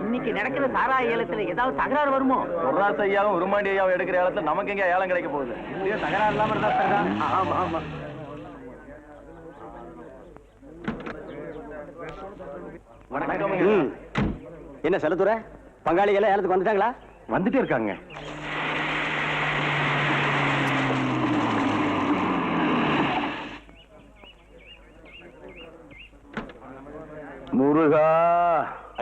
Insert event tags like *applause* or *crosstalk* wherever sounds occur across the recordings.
இன்னைக்கு நடக்கிற சாராய ஏலத்துல ஏதாவது தகராறு வருமோ? பொருளாச ஐயாவும் உருமாண்டி ஐயாவும் எடுக்கிற ஏலத்துல நமக்கு எங்க ஏலம் கிடைக்க போகுது. இல்லையோ தகராறு இல்லாம இருந்தா சரிதான் ஆமா ஆமா. வணக்கம். என்ன செல்லத்துறை? பங்காளிகள் ஏலத்துக்கு வந்துட்டாங்களா? வந்துட்டே இருக்காங்க. முருகா.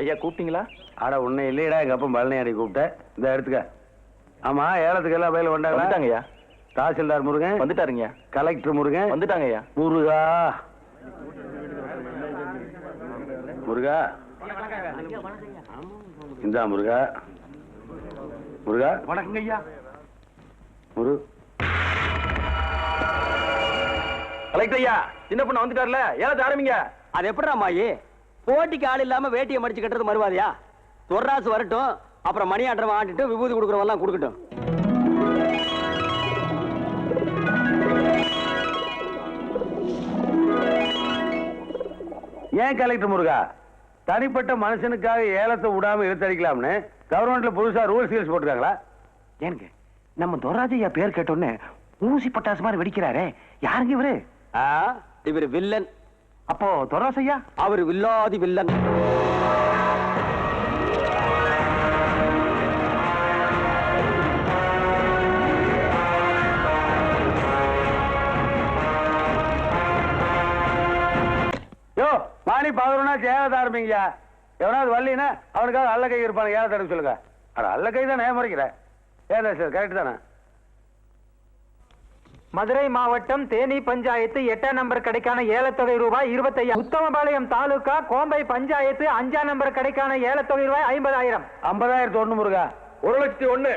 ஐயா கூப்பிட்டீங்களா? அட உன்னை இல்லையடா எங்க அப்பா பழனியாடி கூப்பிட்டேன் இந்த எடுத்துக்க. ஆமா ஏலத்துக்கு எல்லாம் பயில வந்தாங்களா வந்துட்டாங்கய்யா தாசில்தார் முருகன். வந்துட்டாருங்க கலெக்டர் முருகன். வந்துட்டாங்க ஐயா. முருகா. முருகா. இந்தா முருகா. முருகா. வணக்கங்க ஐயா. முரு. கலெக்டர் ஐயா சின்ன பொண்ணு வந்துட்டார்ல. ஏலத்தை ஆரம்பிங்க. அது எப்படிடா மாயி போட்டிக்கு ஆள் இல்லாம வேட்டியை மடிச்சு கட்டுறது மறுவாதியா? தொர்ராசு வரட்டும் அப்புறம் மணி ஆட்டுறவன் ஆட்டிட்டு விபூதி கொடுக்குறவெல்லாம் கொடுக்கட்டும். ஏன் கலெக்டர் முருகா? தனிப்பட்ட மனுஷனுக்காக ஏலத்தை விடாம இழுத்தடிக்கலாம்னு கவர்மெண்ட்ல புதுசா ரூல்ஸ் கீல்ஸ் போட்டுருக்காங்களா? ஏனுங்க நம்ம துவராஜையா பேர் கேட்டோன்னே ஊசி பட்டாசு மாதிரி வெடிக்கிறாரே. யாருங்க இவரு? ஆ, இவர் வில்லன் அப்போ துவராசையா அவர் வில்லாதி வில்லன். யோ மாணி பதினொன்னா ஏலத்தை ஆரம்பிங்கயா எவனாவது வரலினா அவனுக்காக அல்ல கை இருப்பாங்க ஏலத்தை எடுக்க சொல்லுங்க. அட அல்ல கை தான் ஏமாறிக்கிறேன் ஏதா சார் கரெக்ட் தானே? மதுரை மாவட்டம் தேனி பஞ்சாயத்து எட்டாம் நம்பர் கடைக்கான ஏலத்தொகை ரூபாய் இருபத்தையாயிரம். உத்தமபாளையம் தாலுகா கோம்பை பஞ்சாயத்து அஞ்சாம் நம்பர் கடைக்கான ஏலத்தொகை ரூபாய் ஐம்பதாயிரம். ஐம்பதாயிரத்து ஒண்ணு முருகா. ஒரு லட்சத்தி ஒண்ணு.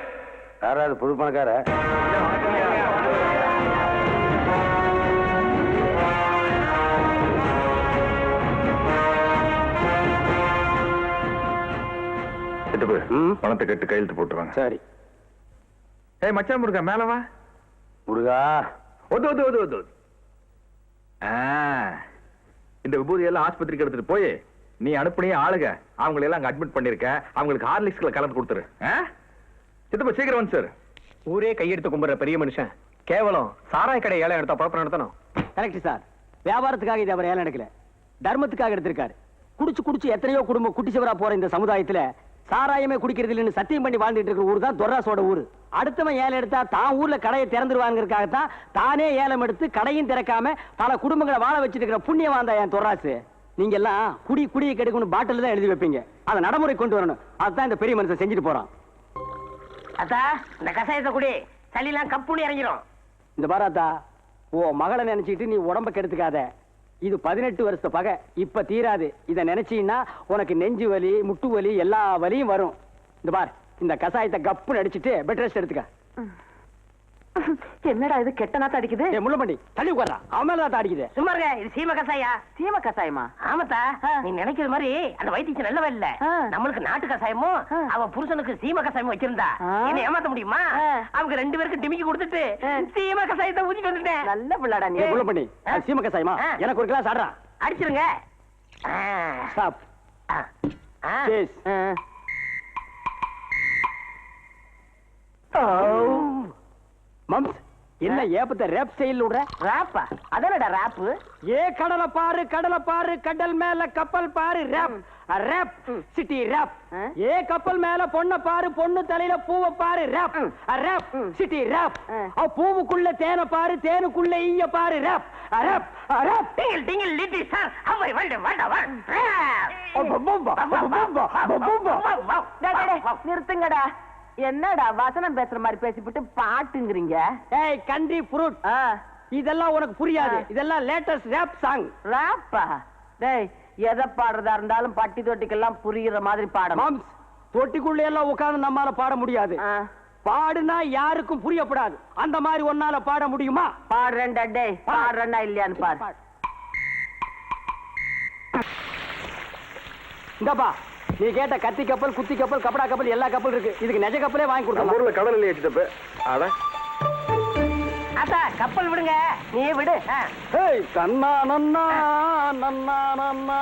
யாராவது புது பணக்கார. பணத்தை கட்டு கையெழுத்து போட்டுருவாங்க. சரி. ஏய் மச்சான் முருகா மேல வா. முருகா. ஒது ஒது ஒது ஒது ஆ, இந்த விபூதி ஆஸ்பத்திரிக்கு எடுத்துட்டு போய் நீ அனுப்புனிய ஆளுங்க அவங்களை எல்லாம் அங்க அட்மிட் பண்ணிருக்க. அவங்களுக்கு ஹார்லிக்ஸ்ல கலந்து கொடுத்துரு. ஆ? சித்தப்பா சீக்கிரம் வந்து சார். ஊரே கையெடுத்து கும்பிடுற பெரிய மனுஷன். கேவலம் சாராய கடை ஏலம் எடுத்தா பழப்பம் நடத்தணும். கரெக்ட் சார் வியாபாரத்துக்காக இது அவர் ஏலம் எடுக்கல தர்மத்துக்காக எடுத்திருக்காரு. குடிச்சு குடிச்சு எத்தனையோ குடும்பம் குட்டி சிவரா போற இந்த சமுதாயத்துல சாராயமே குடிக்கிறது இல்லைன்னு சத்தியம் பண்ணி வாழ்ந்துட்டு இருக்கிற ஊர் தான் தொர்ராசோட ஊர். அடுத்தவன் ஏலம் எடுத்தா தான் ஊர்ல கடையை திறந்துருவாங்கிறதுக்காகத்தான் தானே ஏலம் எடுத்து கடையும் திறக்காம பல குடும்பங்களை வாழ வச்சிட்டு இருக்கிற புண்ணியம் என் தொர்ராசு. நீங்க எல்லாம் குடி குடியை கெடுக்கணும் பாட்டில் தான் எழுதி வைப்பீங்க. அதை நடைமுறை கொண்டு வரணும். அதுதான் இந்த பெரிய மனுஷன் செஞ்சுட்டு போறான். அத்தா இந்த கசாயத்தை குடி. சளிலாம் கப்புன்னு இறங்கிரும். இந்த பாராத்தா ஓ மகளை நினைச்சிட்டு நீ உடம்ப கெடுத்துக்காத. இது பதினெட்டு வருஷ பகை. இப்ப தீராது. இத நினைச்சீன்னா உனக்கு நெஞ்சு வலி முட்டு வலி எல்லா வலியும் வரும். இந்த பார். இந்த கசாயத்தை கப்புன்னு அடிச்சிட்டு பெட் ரெஸ்ட் எடுத்துக்க. *laughs* என்னடா இது கெட்ட நாத்த அடிக்குது? ஏ முள்ளமண்டி தள்ளி உட்கார்றா. அவன் மேல தான் அடிக்குது. சும்மா இருங்க இது சீம கசாயா சீம கசாயமா ஆமாத்தா நீ நினைக்கிற மாதிரி அந்த வைத்தியம் நல்லவ இல்ல. நம்மளுக்கு நாட்டு கசாயமும் அவன் புருஷனுக்கு சீம கசாயமும் வச்சிருந்தா. என்ன ஏமாத்த முடியுமா? அவங்க ரெண்டு பேருக்கு டிமிக்கி கொடுத்துட்டு சீம கசாயத்தை ஊத்திட்டு வந்துட்டேன். நல்ல பிள்ளாடா ஏ முள்ளமண்டி அது சீம கசாயமா. எனக்கு ஒரு கிளாஸ் ஆடுறா அடிச்சிருங்க. ஆ. ஸ்டாப் ஆ. ஆ. மம்ஸ் என்ன ஏப்பத்தை ரேப் ஸ்டைல் விடுற? ராப்பா அதனடா ராப்பு ஏ கடலை பாரு கடலை பாரு கடல் மேல கப்பல் பாரு ரேப் ரேப் சிட்டி ரேப் ஏ கப்பல் மேல பொண்ண பாரு பொண்ணு தலையில பூவ பாரு ரேப் ரேப் சிட்டி ரேப் பூவுக்குள்ள தேனை பாரு தேனுக்குள்ள ஈய பாரு rap rap rap twinkle twinkle little star அவை வந்து வாடா வா. நிறுத்துங்கடா. என்னடா வசனம் பேசுற மாதிரி பேசிவிட்டு பாட்டுங்கிறீங்க? ஏய் கண்ட்ரி ஃப்ரூட் இதெல்லாம் உனக்கு புரியாது. இதெல்லாம் லேட்டஸ்ட் ரேப் சாங் ராப்பா டேய் எதை பாடுறதா இருந்தாலும் பட்டி தொட்டிக்கெல்லாம் புரியுற மாதிரி பாடணும். தொட்டிக்குள்ள எல்லாம் உட்கார்ந்து நம்மால பாட முடியாது. பாடுனா யாருக்கும் புரியப்படாது. அந்த மாதிரி ஒன்னால பாட முடியுமா? பாடுறேன்டா டேய் பாடுறேன்னா இல்லையான்னு பாரு. இந்தப்பா நீ கேட்ட கத்தி கப்பல் குத்தி கப்பல் கப்படா கப்பல் எல்லா கப்பல் இருக்கு. இதுக்கு நெஜ கப்பலே வாங்கி கொடுத்தோம் ஊர்ல கடல் இல்லையே சித்தப்பு. அட. ஆத்தா கப்பல் விடுங்க. நீ விடு. ஏய் தன்னா நன்னா நன்னா நன்னா.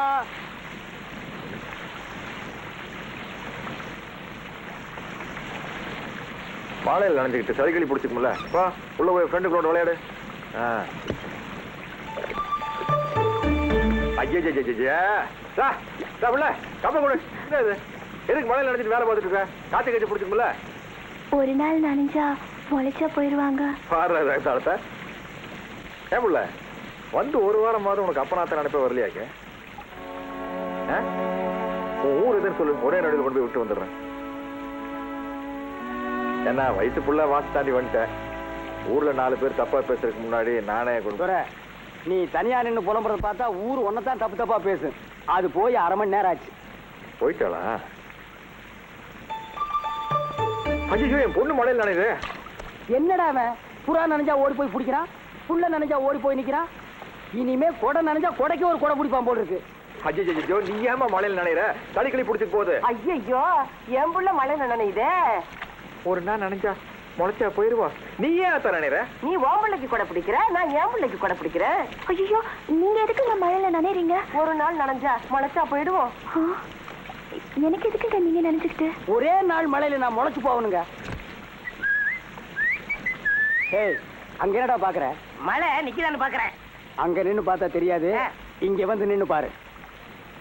மாலையில் நனைஞ்சுக்கிட்டு சளிக்கழி பிடிச்சிக்கும்ல. வா உள்ள போய் ஃப்ரெண்டு கூட விளையாடு. ஆ. ஐயா உள்ள கப்பல் கொடு. என்ன இது? எதுக்கு மழையில் நனைஞ்சிட்டு வேலை பார்த்துட்டு இருக்க? காத்து கட்சி பிடிச்சிக்கும்ல ஒரு நாள் நனைஞ்சா முளைச்சா போயிருவாங்க. பாடுற ரகத்தாளத்தை ஏன் புள்ள வந்து ஒரு வாரமாவது உனக்கு அப்பனாத்த நினைப்ப வரலையாக்க? ஆ? உன் ஊர் எதுன்னு சொல்லு. ஒரே நடுவில் கொண்டு போய் விட்டு வந்துடுறேன். என்ன வயசு புள்ள வாசு தாண்டி வந்துட்டேன். ஊர்ல நாலு பேர் தப்பா பேசுறதுக்கு முன்னாடி நானே கொண்டு நீ தனியா நின்னு புலம்புறத பார்த்தா ஊர் ஒன்னதான் தப்பு தப்பா பேசு. அது போய் அரை மணி நேரம் ஆச்சு. போயிட்டாளா? ஐயோ என் பொண்ணு மழையில் நினைது என்னடா அவன்? புறா நனைஞ்சா ஓடி போய் பிடிக்கிறான்? புள்ள நனைஞ்சா ஓடி போய் நிக்கிறான்? இனிமே கொடை நனைஞ்சா கொடைக்கு ஒரு கொடை பிடிப்பான் போல் இருக்கு. ஐயோ நீ ஏமா மழையில் நினைற தடிக்களி பிடிச்சிட்டு போகுது. ஐயோ என் புள்ள மழை நினைதே ஒரு நாள் நினைச்சா முளைச்சா போயிருவா. நீ ஏன் அத்த நினைற? நீ ஓன் பிள்ளைக்கு கொடை பிடிக்கிற? நான் என் பிள்ளைக்கு கொடை பிடிக்கிறேன் ஐயோ நீங்க எதுக்குங்க மழையில நனைறீங்க ஒரு நாள் நனைஞ்சா முளைச்சா போயிடுவோம். எனக்கு எதுக்குங்க நீங்க நினைச்சுக்கிட்டு ஒரே நாள் மழையில நான் முளைச்சு போகணுங்க ஏய் அங்க என்னடா பாக்குற? மழை நிக்குதான்னு பாக்குறேன். அங்க நின்னு பார்த்தா தெரியாது. இங்க வந்து நின்னு பாரு.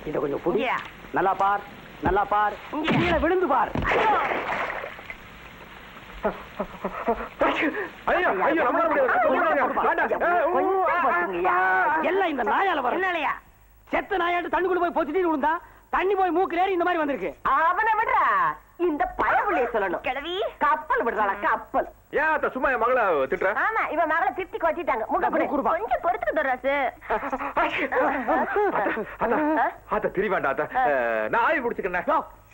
இத கொஞ்சம் புடி. இங்கயா? நல்லா பார் நல்லா பார். இங்க. கீழே விழுந்து பார் ஐயோ ஐயோ நம்மளால முடியாது வேண்டாம் ஏய், ஊ, ஆ, ஆ, ஆ. எல்லாம் இந்த நாயால வர செத்த நாயாட்டு தண்ணிக்குள்ள போய் பொத்திட்டு விழுந்தா தண்ணி போய் மூக்குல ஏறி இந்த மாதிரி வந்திருக்கு அவனை விடுறா இந்த பயவுள்ளைய சொல்லணும் கிழவி கப்பல் விடுறாளா கப்பல் ஏன் சும்மா என் மகளை திட்டுற ஆமா இவன் மகளை திட்டி கொட்டிட்டாங்க முக அப்படி கொஞ்சம் பொறுத்துக்கு தர்றாசு அத்த திரி வேண்டாம் நான் ஆவி பிடிச்சுக்கிறேன்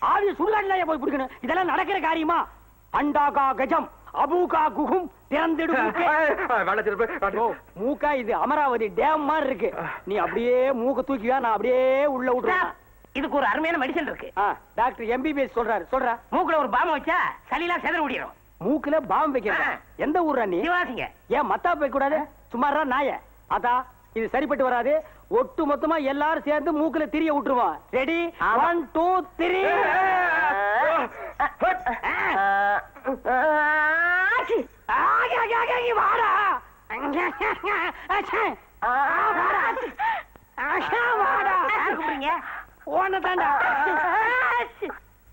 ஆவிய சுடுகாட்டுல போய் பிடிக்கணும் இதெல்லாம் நடக்கிற காரியமா அண்டாகா கஜம் அபூகா குகும் திறந்திடு மூக்கே. இது அமராவதி டேம் மாதிரி இருக்கு. நீ அப்படியே மூக்க தூக்கிவா நான் அப்படியே உள்ள விட்டுறேன் இதுக்கு ஒரு அருமையான மெடிசன் இருக்கு. டாக்டர் எம்பிபிஎஸ் சொல்றாரு. சொல்றா. மூக்குல ஒரு பாம்பை வச்சா சளிலாம் செதற முடியும் மூக்குல பாம்பு வைக்கிறதா? ஆ. எந்த ஊர்ரா நீ? சிவாசிங்க. ஏன் மத்தா போய் கூடாது? சுமாரா நாய. அதா இது சரிப்பட்டு வராது. ஒட்டு மொத்தமா எல்லாரும் சேர்ந்து மூக்குல திரிய விட்டுருவோம். ரெடி ஒன் டூ த்ரீ வாடா.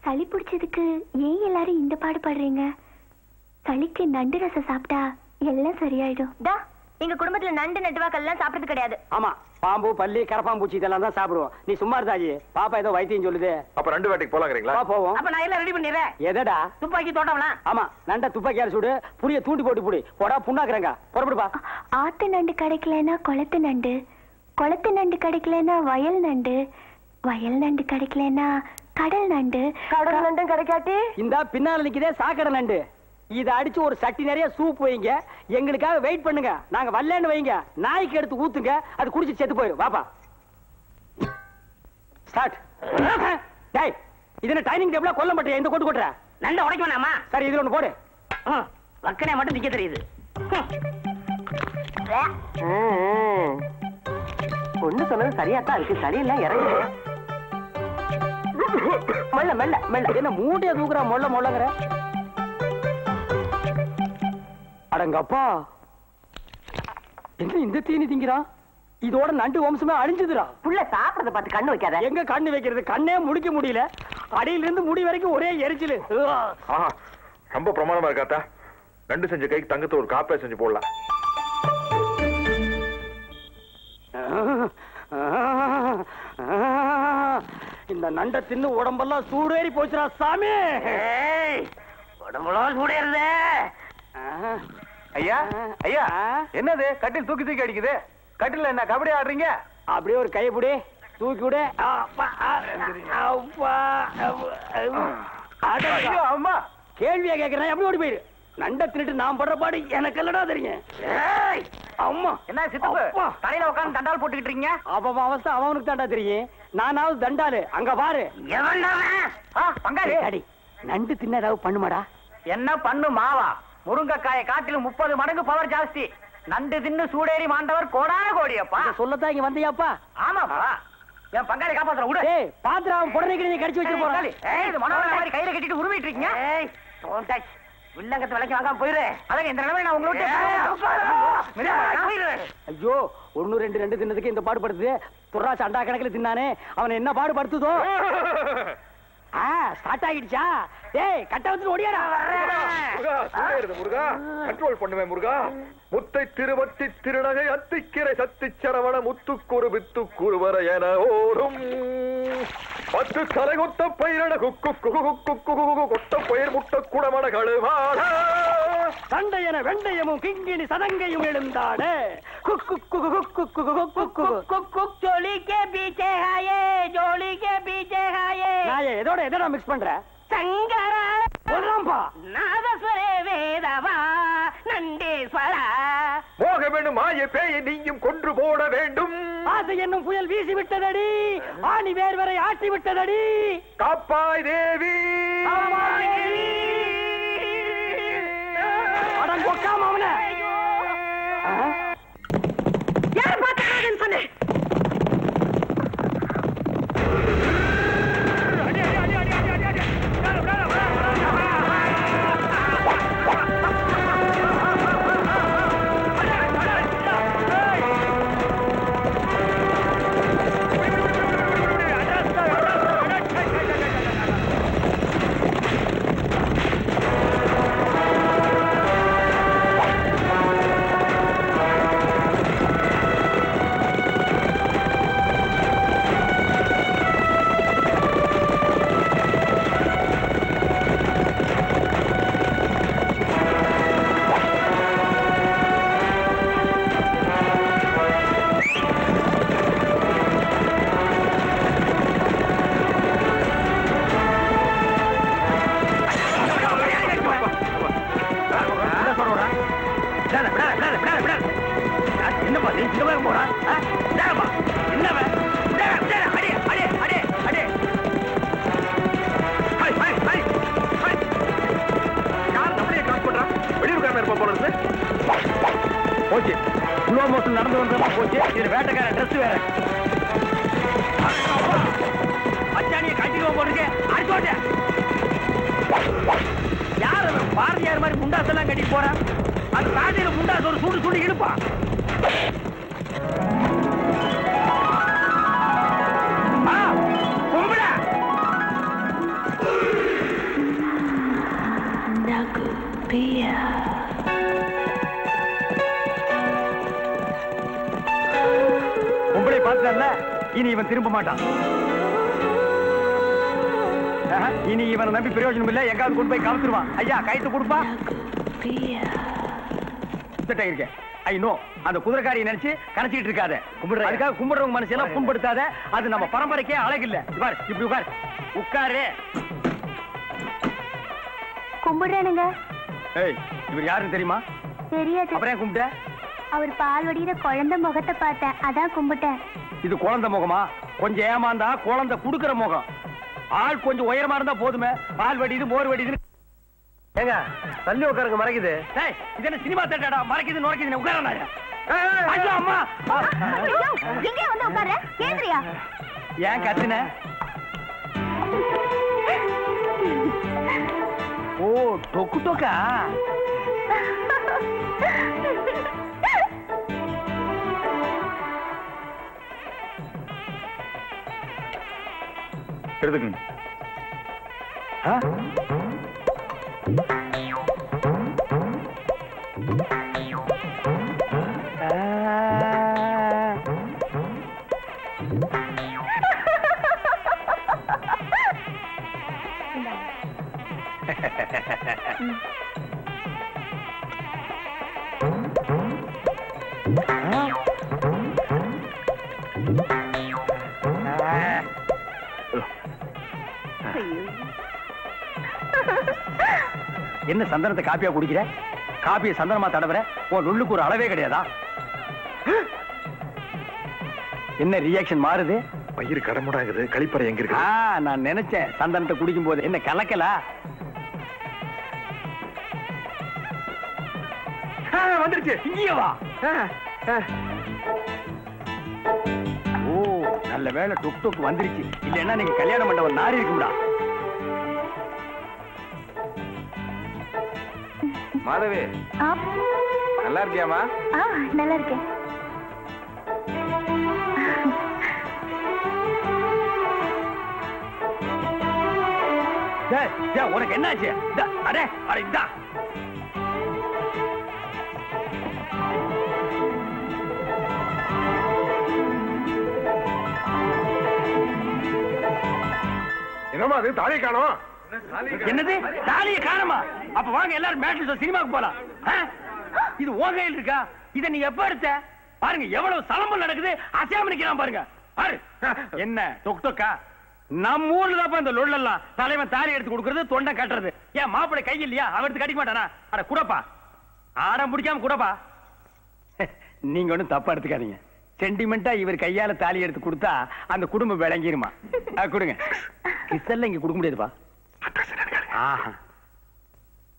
சளி பிடிச்சதுக்கு ஏன் எல்லாரும் இந்த பாடுபடுறீங்க சளிக்கு நண்டு ரசம் சாப்பிட்டா எல்லாம் சரியாயிடும். டா எங்க குடும்பத்துல நண்டு நட்டுவாக்கெல்லாம் சாப்பிடுறது கிடையாது. ஆமா பாம்பு பல்லி கரப்பாம்பூச்சி இதெல்லாம் தான் சாப்பிடுவோம். நீ சும்மா இருந்தாஜி பாப்பா ஏதோ வைத்தியம் சொல்லுது. அப்ப ரெண்டு வேட்டைக்கு போலாங்கிறீங்களா? வா போவோம். அப்ப நான் எல்லாம் ரெடி பண்ணிடுறேன். எதடா? துப்பாக்கி தோட்டம்லாம். ஆமா நண்ட துப்பாக்கியார் சுடு புளிய தூண்டி போட்டு புடி. போடா புண்ணாக்குறேங்க. புறப்படுப்பா. ஆத்து நண்டு கிடைக்கலன்னா குளத்து நண்டு குளத்து நண்டு கிடைக்கலன்னா வயல் நண்டு வயல் நண்டு கிடைக்கலன்னா கடல் நண்டு. கடல் நண்டும் கிடைக்காட்டி? இந்த பின்னால நிக்குதே சாக்கடை நண்டு. இத அடிச்சு ஒரு சட்டி நிறைய சூப் வைங்க. எங்களுக்காக வெயிட் பண்ணுங்க. நாங்க வரலன்னு வைங்க. நாய்க்கு எடுத்து ஊத்துங்க. அது குடிச்சு செத்து போயிடும். வாப்பா. ஸ்டார்ட் டேய் இது என்ன டைனிங் டேபிளா கொல்ல மாட்டேன் எந்த கொட்டு கொட்டுற? நண்டை உடைக்க வேணாமா? சரி இதுல ஒண்ணு போடு. வக்கனே மட்டும் திக்க தெரியுது. ஒண்ணு சொன்னது சரியா தான் இருக்கு. சரியில்லை இறங்கி மெல்ல மெல்ல மெல்ல. என்ன மூட்டைய தூக்குறா மொள்ள மொள்ளங்கிற அடங்கப்பா. என்ன இந்த தீனி திங்கிறான் இதோட நண்டு வம்சமே அழிஞ்சுதுடா. புள்ள சாப்பிடறத பார்த்து கண்ணு வைக்காத. எங்க கண்ணு வைக்கிறது? கண்ணே முடிக்க முடியல. அடியில இருந்து முடி வரைக்கும் ஒரே எரிச்சலு. ஆஹா. ரொம்ப பிரமாதமா இருக்காத்தா ரெண்டு செஞ்ச கைக்கு தங்கத்தை ஒரு காப்பே செஞ்சு போடலாம். இந்த நண்டை தின்னு உடம்பெல்லாம் சூடேறி போச்சுடா சாமி. ஏய், உடம்புலாம் சூடேறுதே. ஐயா ஐயா என்னது? கட்டில் தூக்கி தூக்கி அடிக்குது. கட்டில என்ன கபடி ஆடுறீங்க? அப்படியே ஒரு கைப்பிடி தூக்கி விடு. அம்மா. கேள்வியா கேக்குறேன். எப்படி ஓடி போயிரு? நண்டை தின்னுட்டு நான் படுற பாடு எனக்கு இல்லடா தெரியும் ஏய், அம்மா. என்ன சித்தப்பு. தலையில உட்கார்ந்து தண்டால் போட்டுக்கிட்டு இருக்கீங்க? அவன் அவஸ்தை அவனுக்கு தாண்டா தெரியும். நானாவது தண்டாலு அங்க பாரு. பங்காளி. அடி. நண்டு தின்ன ஏதாவது பண்ணுமாடா. என்ன பண்ணு மாவா? முருங்கைக்காயை காட்டிலும் முப்பது மடங்கு பவர் ஜாஸ்தி. நண்டு தின்னு சூடேறி மாண்டவர் கோடான கோடியப்பா. சொல்லத்தான் இங்க வந்தியாப்பா. ஆமாப்பா. என் பங்காளி காப்பாத்துற விடு. ஏய் பாத்திரம் அவன் புடனைக்கு நீ கடிச்சு வச்சிட்டு போறான் ஏய், இது மனோகர மாதிரி கையில கட்டிட்டு உருவிட்டு இருக்கீங்க? ஏய் don't touch. வில்லங்கத்தை விலைக்கு வாங்காம போயிரு. அதான் இந்த நிலைமை நான் உங்களோட ஐயோ ஒண்ணு ரெண்டு ரெண்டு தின்னதுக்கு இந்த பாடு படுத்துது துர்ராசு அண்டா கணக்குல தின்னானே. அவனை என்ன பாடு படுத்துதோ ஆ *laughs* ஸ்டார்ட் ஆகிடுச்சா? டேய் கட்ட வந்து ஓடியாடா. முருகா கண்ட்ரோல் பண்ணுவேன் முருகா. முத்தை திருவட்டி திருநகை அத்திக்கிரை சத்தி சரவண முத்துக்குரு வித்துக்குருவர என ஓரும் பத்து தலை கொத்த பயிரட குக்கு குகு கொத்த பயிர் முட்ட குடமட கழுவாட தண்டையன வெண்டையமும் கிங்கினி சதங்கையும் எழுந்தாட குக்கு குகு குக்கு குகு குக்கு குக்கு ஜோலி கே பீச்சே ஹாயே ஜோலி பீச்சே ஹாயே நாயே எதோட எதோட மிக்ஸ் பண்ற சங்கரா சொல்றாம்பா நாதஸ்வரே வேதவா நண்டேஸ்வரா போக வேண்டும் மாய பேயை நீயும் கொன்று போட வேண்டும். ஆசை என்னும் புயல் வீசி விட்டதடி. ஆணி வேர் வரை ஆட்டி விட்டதடி. காப்பாய் தேவி. அடங்கொக்காம அவன. போறான் அந்த ராஜையில முண்டாசு ஒரு சூடு சூடு இழுப்பான் இனி இவன் திரும்ப மாட்டான். இனி இவனை நம்பி பிரயோஜனம் இல்ல எங்காவது கொண்டு போய் கவுத்துருவான் ஐயா கைத்து கொடுப்பா. திட்டம் இருக்கேன் ஐ நோ. அந்த குதிரைக்காரியை நினைச்சு கணச்சிட்டு இருக்காத. கும்பிடுற அதுக்காக கும்பிடுறவங்க மனசெல்லாம் புண்படுத்தாத. அது நம்ம பரம்பரைக்கே அழகில்ல பார் இப்படி உட்கார். உட்காரு. கும்பிடுறானுங்க. ஏய் இவர் யாருன்னு தெரியுமா? தெரியாது. அப்புறம் கும்பிட்ட? அவர் பால் வடிகிற குழந்தை முகத்தை பார்த்தேன். அதான் கும்பிட்டேன். இது குழந்தை முகமா? கொஞ்சம் ஏமாந்தா குழந்தை குடுக்கிற முகம். ஆள் கொஞ்சம் உயரமா இருந்தா போதுமே. பால் வடிது மோர் வடிது ஏங்க தள்ளி உட்காருங்க மறைக்குது. டேய் இது என்ன சினிமா தேட்டடா மறைக்குது நுழைக்குது உட்காரண்ணா ஐயோ அம்மா! எங்க வந்து உட்கார கேந்திரியா ஏன் கத்துன? ஓ டொக்கு டொக்கா? எடுத்துக்கங்க என்ன சந்தனத்தை காப்பியா குடிக்கிற? காப்பியை சந்தனமா தடவுற? உன் நுள்ளுக்கு ஒரு அளவே கிடையாதா? என்ன ரியாக்ஷன் மாறுது? பயிர் கடமுடாங்குது கழிப்பறை எங்க இருக்கு? நான் நினைச்சேன். சந்தனத்தை குடிக்கும் போது என்ன கலக்கலா? வந்துருச்சு. இங்கேயே வா. ஓ நல்ல வேளை டுக் டுக் வந்துருச்சு. இல்லைன்னா நீங்க கல்யாணம் மண்டபம் நாரி இருக்கும்டா. மாதவி. நல்லா இருக்கியாமா ஆ நல்லா இருக்கேன். உனக்கு என்னாச்சு? டா, அடே அட இதா என்னமா அது தாலி காணோம்? என்னது? தாலிய காணமா? அப்ப வாங்க எல்லாரும் மேட்ச் சினிமாக்கு போலாம்? இது உன் கையில் இருக்கா? இத நீ எப்ப எடுத்த? பாருங்க எவ்வளவு சலம்பல் நடக்குது. அசையாம நிக்கிறான் பாருங்க. பாரு. என்ன தொக் தொக்கா? நம்ம ஊர்ல தான் இந்த லொள்ளெல்லாம் தலைவன் தாலி எடுத்து கொடுக்கறது தொண்டை கட்டுறது. ஏன் மாப்பிள்ளை கை இல்லையா? அவன் எடுத்து கட்டிக்க மாட்டானா? அட குடப்பா. ஆடம் பிடிக்காம குடப்பா. நீங்க ஒண்ணும் தப்பா எடுத்துக்காதீங்க. சென்டிமெண்டா இவர் கையால தாலி எடுத்து கொடுத்தா அந்த குடும்பம் விளங்கிருமா? கொடுங்க. கிசல்ல இங்க கொடுக்க முடியாதுப்பா. ஆஹா.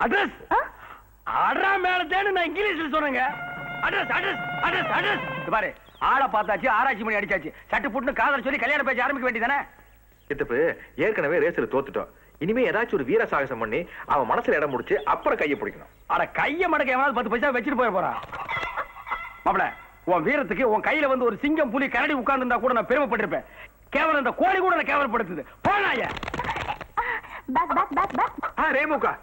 அட்ரஸ் அடரா மேல தேடு நான் இங்கிலீஷ்ல சொன்னேங்க. அட்ரஸ் அட்ரஸ் அட்ரஸ் அட்ரஸ் பாரு ஆளை பார்த்தாச்சு ஆராய்ச்சி பண்ணி அடிச்சாச்சு. சட்டு புட்டுன்னு காதல் சொல்லி கல்யாணம் பேச்சு ஆரம்பிக்க வேண்டியதானே சித்தப்பு ஏற்கனவே ரேஸ்ல தோத்துட்டோம். இனிமே ஏதாச்சும் ஒரு வீர சாகசம் பண்ணி அவன் மனசுல இடம் முடிச்சு அப்புறம் கையை பிடிக்கணும். அட கைய மடக்க எவனாவது பத்து பைசா வச்சுட்டு போய் போறான் மாப்பிள உன் வீரத்துக்கு உன் கையில வந்து ஒரு சிங்கம் புலி கரடி உட்கார்ந்து கூட நான் பெருமைப்பட்டிருப்பேன். கேவலம் இந்த கோழி கூட நான் கேவலப்படுத்துது. போனாய பேக்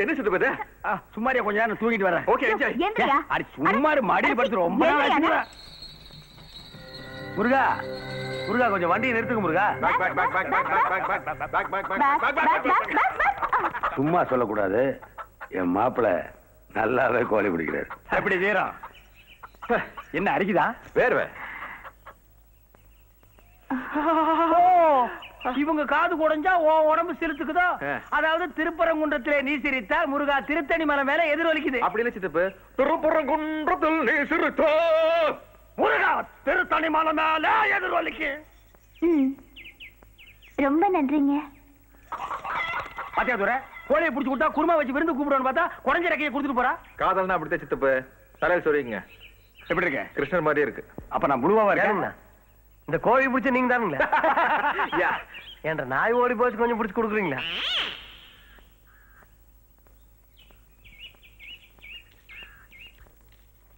என்ன சித்தப்பது சும்மாரியா கொஞ்ச நேரம் தூங்கிட்டு வரேன் ஓகே அடி சும்மாரு மடியில் படுத்து ரொம்ப முருகா முருகா கொஞ்சம் வண்டியை நிறுத்துங்க முருகா சும்மா சொல்லக்கூடாது என் மாப்பிள நல்லாவே கோழி பிடிக்கிறாரு அப்படி வீரம் என்ன அரிக்குதா வேர்வை இவங்க காது குடைஞ்சா ஓ உடம்பு சிரித்துக்குதோ. அதாவது திருப்பரங்குன்றத்திலே நீ சிரித்தால் முருகா திருத்தணி மலை மேல எதிரொலிக்குது. அப்படி இல்ல சித்தப்பு? திருப்புறங்குன்றத்தில் நீ சிறுத்தோ முருகா திருத்தணி மலை மேல எதிரொலிக்கு. ரொம்ப நன்றிங்க. பாத்தியா துரை கோழியை புடிச்சு கொடுத்தா குருமா வச்சு விருந்து கூப்பிடுவான்னு பார்த்தா குறைஞ்ச ரெக்கையை கொடுத்துட்டு போறா. காதல்னா அப்படித்தான் சித்தப்பு. தலையில் சொல்லிக்கங்க எப்படி இருக்க? கிருஷ்ணர் மாதிரியே இருக்கு. அப்ப நான் முழுவாவா இருக்கேன். இந்த கோழி பிடிச்ச நீங்க தானுங்களா. *laughs* என்ற நாய் ஓடி போச்சு கொஞ்சம் பிடிச்சு கொடுக்குறீங்களா?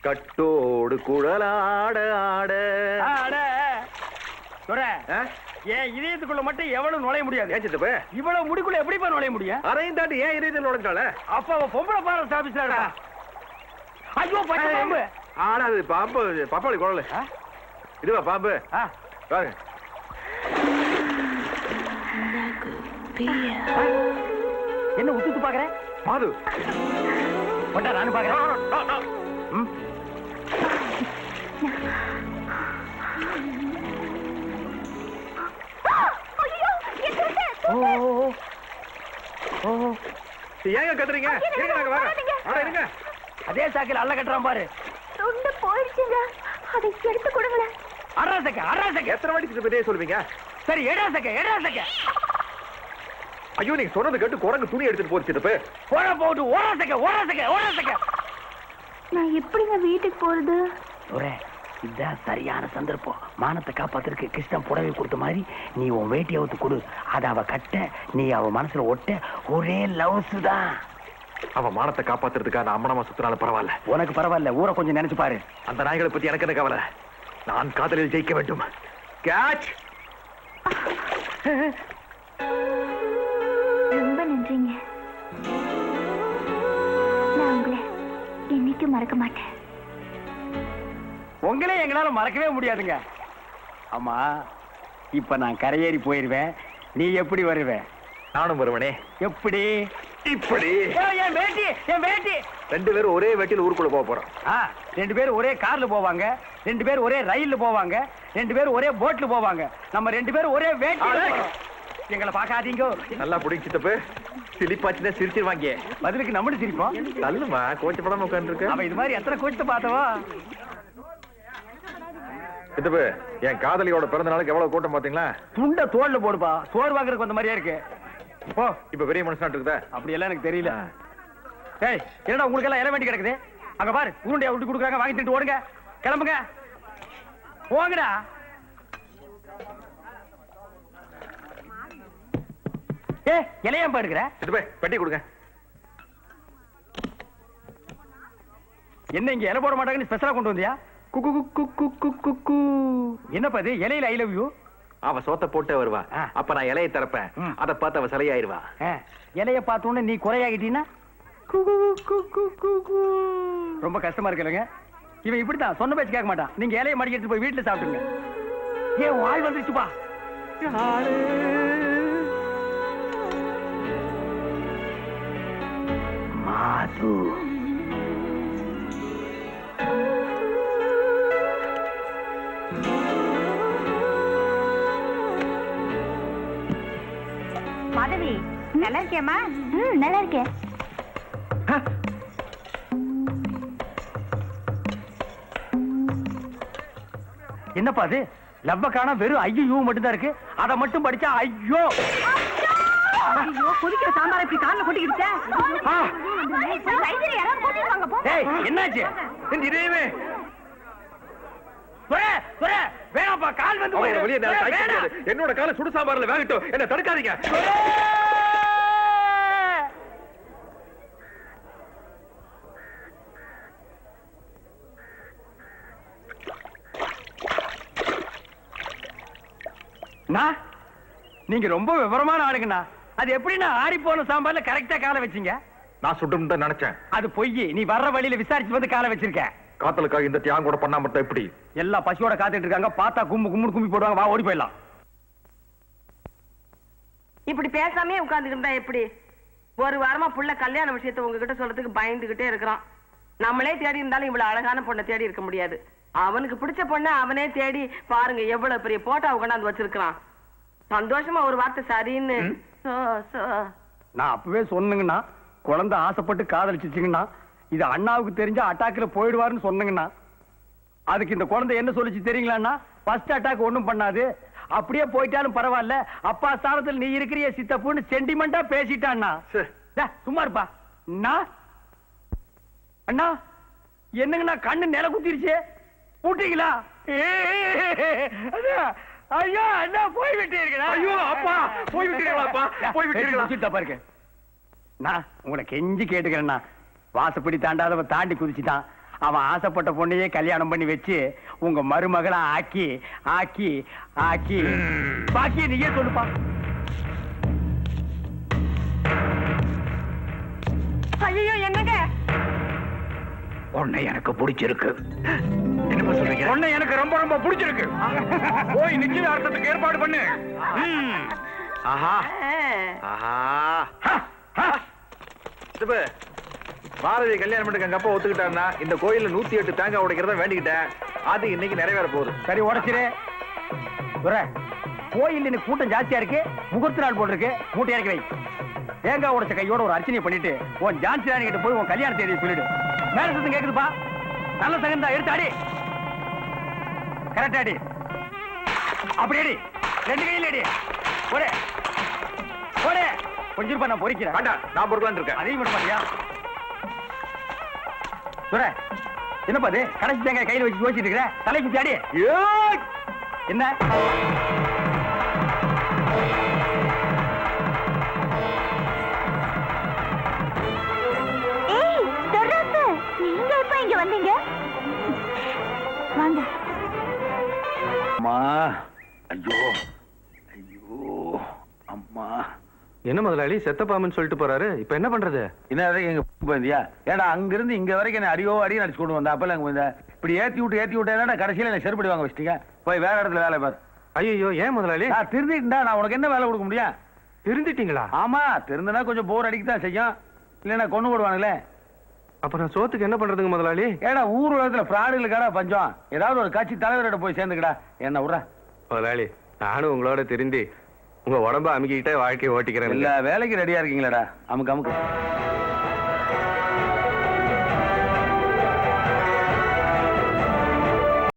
கட்டோடு குழலாட ஆட ஆட. என் இதயத்துக்குள்ள மட்டும் எவ்வளவு நுழைய முடியாது? ஏன் சித்தப்பு? இவ்வளவு முடிக்குள்ள எப்படிப்பா நுழைய முடியும்? அதையும் தாண்டி ஏன் இதயத்தில் நுழைஞ்சால அப்ப அவ பொம்பளை ஆபீஸ்ல இருக்கா ஐயோ பாம்பு. பப்பாளி குழல்? இதுவா பாம்பு. ஆ, பாருங்க என்ன உத்துத்து பாக்குற? மாது. கொண்டா நானும் பாக்குறேன். ம். ஓ, ஓ, ஓ. ஓ, ஏங்க கத்துறீங்க? இருங்க நாங்க வரோம் இருங்க. அதே சாக்கில் அல்ல கட்டுறான் பாரு. துண்டு போயிடுச்சுங்க. அதை எடுத்து கொடுங்களேன். அடா சக்க அடா சக்க எத்தனை வாட்டி இதே சொல்லுவீங்க சரி எடா சக்க எடா சக்க ஐயோ நீங்க சொன்னது கேட்டு குரங்கு துணி எடுத்துட்டு போச்சு சித்தப்பு. போட போட்டு ஓடா சக்க ஓடா சக்க ஓடா சக்க நான் எப்படிங்க வீட்டுக்கு போறது? ஒரே இதுதான் சரியான சந்தர்ப்பம். மானத்தை காப்பாத்துறதுக்கு கிருஷ்ணன் புடவை கொடுத்த மாதிரி நீ உன் வேட்டி அவுத்து கொடு. அதை அவ கட்ட நீ அவ மனசுல ஒட்ட ஒரே லவ்ஸ் தான். அவன் மானத்தை காப்பாத்துறதுக்காக நான் அம்மனமா சுத்தினால பரவாயில்ல. உனக்கு பரவாயில்ல ஊரை கொஞ்சம் நினைச்சு பாரு. அந்த நாய்களை பத்தி எனக்கு என்ன கவலை? நான் காதலில் ஜெயிக்க வேண்டும். கேட்ச் ரொம்ப நன்றிங்க. நான் உங்களை என்னைக்கும் மறக்க மாட்டேன். உங்களே எங்களால மறக்கவே முடியாதுங்க. ஆமா இப்ப நான் கரையேறி போயிருவேன். நீ எப்படி வருவ? நானும் வருவனே. எப்படி? இப்படி. ஏய், என் வேட்டி என் வேட்டி. ரெண்டு பேரும் ஒரே வெட்டியில் ஊருக்குள்ள போக போறோம். ஆ, ரெண்டு பேரும் ஒரே கார்ல போவாங்க ரெண்டு பேரும் ஒரே ரயில்ல போவாங்க ரெண்டு பேரும் ஒரே போட்ல போவாங்க. நம்ம ரெண்டு பேரும் ஒரே வேட்டி. அடே. எங்களை பார்க்காதீங்க. நல்லா பிடிச்சி சித்தப்பு. சிரிப்பாச்சுன்னா சிரிச்சிருவாங்க. பதிலுக்கு நம்மளும் சிரிப்போம். தள்ளுமா? கோச்சப்படாம உட்காந்துருக்க அவன் இது மாதிரி எத்தனை கோச்சத்தை பார்த்தவா? சித்தப்பு என் காதலியோட பிறந்த நாளுக்கு எவ்வளவு கூட்டம் பாத்தீங்களா துண்ட தோல்ல போடுப்பா. சோறு வாங்குறதுக்கு வந்த மாதிரியா இருக்கு. போ. இப்ப பெரிய மனுஷனாட்டு இருக்குதா? அப்படி எல்லாம் எனக்கு தெரியல. ஏய் என்னடா உங்களுக்கு எல்லாம் இல வேண்டி கிடக்குது? அங்க பாரு உருண்டையா விட்டு கொடுக்குறாங்க வாங்கி திட்டு ஓடுங்க. கிளம்புங்க. போங்கடா. ஏ இலையாம்பா எடுக்கிற பெட்டி கொடுங்க. என்ன இங்க இலை போட மாட்டாங்கன்னு ஸ்பெஷலா கொண்டு வந்தியா? குக்கு குக்கு குக்கு குக்கு என்னப்பா இது? இலையில ஐ லவ் யூ அவ சோத்த போட்டே வருவா. அப்ப நான் இலையை திறப்பேன். அத பார்த்து அவ சிலையாயிருவா இலைய பார்த்தோன்னே நீ குறையாகிட்டீன்னா? ரொம்ப கஷ்டமா இருக்குல்லங்க இவன் இப்படித்தான் சொன்ன பேச்சு கேட்க மாட்டான். நீங்க இலைய மடிக்க எடுத்து போய் வீட்டுல சாப்பிடுங்க ஏன் வாய் வந்துருச்சுப்பா மாது. மாதவி நல்லா இருக்கியாமா ம் நல்லா இருக்கேன். என்னப்பா அது? லவ்வ காணா வெறும் ஐயோ மட்டும் தான் இருக்கு. அதை மட்டும் படிச்சா ஐயோ! ஐயோ கொதிக்கிற சாம்பார் இப்படி கால்ல கொட்டிக்கிடுச்சே? ஆ! யாராவது கூட்டிட்டு வாங்க போ. ஏய் என்னாச்சு? இதேவே துரை, துரை, வேணாம்ப்பா கால் வந்து. வெளியே நான். என்னோட கால சுடு சாம்பார்ல வேகட்டும். என்ன தடுக்காதீங்க துரை! அண்ணா, நீங்க ரொம்ப விவரமான ஆளுங்கண்ணா. அது எப்படின்னா ஆறி போன சாம்பார்ல கரெக்டா காலை வச்சீங்க. நான் சுடும் தான் நினைச்சேன். அது பொய் நீ வர்ற வழியில விசாரிச்சு வந்து காலை வச்சிருக்க. காத்தலுக்காக இந்த தியாகம் கூட பண்ணாம இருந்தா எப்படி? எல்லா பசியோட காத்துட்டு இருக்காங்க. பார்த்தா கும்பு கும்பு கும்பி போடுவாங்க. வா ஓடி போயிடலாம். இப்படி பேசாமே உட்கார்ந்துட்டு இருந்தா எப்படி? ஒரு வாரமா புள்ள கல்யாண விஷயத்தை உங்ககிட்ட சொல்றதுக்கு பயந்துகிட்டே இருக்கிறான். நம்மளே தேடி இருந்தாலும் இவ்வளவு அழகான பொண்ணை தேடி இருக்க முடியாது. அவனுக்கு பிடிச்ச பொண்ணை அவனே தேடி பாருங்க எவ்வளவு பெரிய போட்டோ கொண்டாந்து வச்சிருக்கான் சந்தோஷமா ஒரு வார்த்தை சரின்னு. நான் அப்பவே சொன்னேங்கண்ணா குழந்தை ஆசைப்பட்டு காதலிச்சிச்சிங்கண்ணா இது அண்ணாவுக்கு தெரிஞ்சா அட்டாக்ல போயிடுவாருன்னு சொன்னேங்கண்ணா அதுக்கு இந்த குழந்தை என்ன சொல்லிச்சு தெரியுங்களாண்ணா ஃபர்ஸ்ட் அட்டாக் ஒண்ணும் பண்ணாது அப்படியே போயிட்டாலும் பரவாயில்ல அப்பா ஸ்தானத்தில் நீ இருக்கிறிய சித்தப்புன்னு சென்டிமெண்டா. டே, சும்மா இருப்பா அண்ணா அண்ணா என்னங்கண்ணா கண்ணு நில குத்திருச்சு பூட்டிங்களா ஐயோ அண்ணா போய் விட்டீர்களா ஐயோ, அப்பா, போய் விட்டீர்களா, அப்பா? போய் விட்டீர்களா? தப்பா இருக்கு நான் உங்களை கெஞ்சி கேட்டுக்கிறேன்னா வாசப்படி தாண்டாதவன் தாண்டி குதிச்சுட்டான். அவன் ஆசைப்பட்ட பொண்ணையே கல்யாணம் பண்ணி வச்சு உங்க மருமகளா ஆக்கி ஆக்கி ஆக்கி. பாக்கிய நீயே சொல்லுப்பா. ஐயோ என்னங்க? உன்னை எனக்கு பிடிச்சிருக்கு. என்னப்பா சொல்றீங்க? உன்னை எனக்கு ரொம்ப ரொம்ப பிடிச்சிருக்கு. போய் நிச்சயதார்த்தத்துக்கு ஏற்பாடு பண்ணு. ஆஹா. ஆஹா. சிப்பு, பாரதி கல்யாணம் பண்ணிட்டு எங்க அப்பா ஒத்துக்கிட்டாருன்னா இந்த கோயில்ல நூத்தி எட்டு தேங்காய் உடைக்கிறத வேண்டிக்கிட்டேன். அது இன்னைக்கு நிறைவேற போகுது. சரி உடைச்சிரு. கோயில் இன்னைக்கு கூட்டம் ஜாஸ்தியா இருக்கு. முகூர்த்த நாள் போட்டிருக்கு. மூட்டை இறக்கி வை. தேங்காய் உடைச்ச கையோட ஒரு அர்ச்சனையை பண்ணிட்டு உன் ஜான்சி ராணி கிட்ட போய் உன் கல்யாண தேதியை சொல்லிடு. மேல சத்தம் கேக்குதுப்பா. நல்ல சகந்தா எடுத்து அடி கரெக்ட் அடி அப்படி அடி ரெண்டு கையில அடி போடு. போடு. கொஞ்சம் நான் பொறிக்கிறேன். வேண்டாம் நான் பொறுக்கலான்னு இருக்கேன். அதையும் விட மாட்டியா என்னப்பா அது கடைசி தேங்காய் கையில வச்சு யோசிச்சுட்டு இருக்கிற? தலை குத்தி அடி! என்ன? வாங்க. அம்மா. ஐயோ. ஐயோ. அம்மா. என்ன முதலாளி? செத்த பாம்புன்னு சொல்லிட்டு போறாரு. இப்ப என்ன பண்றது? என்ன எங்க போயிருந்தியா ஏடா அங்க இருந்து இங்க வரைக்கும் என்ன அடியோ அடி நடிச்சு கொண்டு வந்தா. அப்பெல்லாம் அங்க வந்த இப்படி ஏத்தி விட்டு ஏத்தி விட்டேன்னா கடைசியில என்ன செருப்படி வாங்க வச்சிட்டீங்க போய் வேற இடத்துல வேலை பாரு. ஐயோ ஏன் முதலாளி? நான் திருந்திட்டா நான் உனக்கு என்ன வேலை கொடுக்க முடியும்? திருந்திட்டீங்களா? ஆமா திருந்தனா கொஞ்சம் போர் அடிக்கத்தான் செய்யும். இல்லைன்னா கொண்டு போடுவானுங்களே. அப்ப நான் சோத்துக்கு என்ன பண்றதுங்க முதலாளி? ஏடா ஊர் உலகத்துல பிராடுகளுக்காடா பஞ்சம்? ஏதாவது ஒரு கட்சி தலைவரோட போய் சேர்ந்துக்கடா. என்ன விட்ற. முதலாளி நானும் உங்களோட திருந்தி உங்க உடம்ப அமுக்கிட்டே வாழ்க்கையை ஓட்டிக்கிறேன். எல்லா வேலைக்கும் ரெடியா இருக்கீங்களாடா. அமுக்கு அமுக்கு.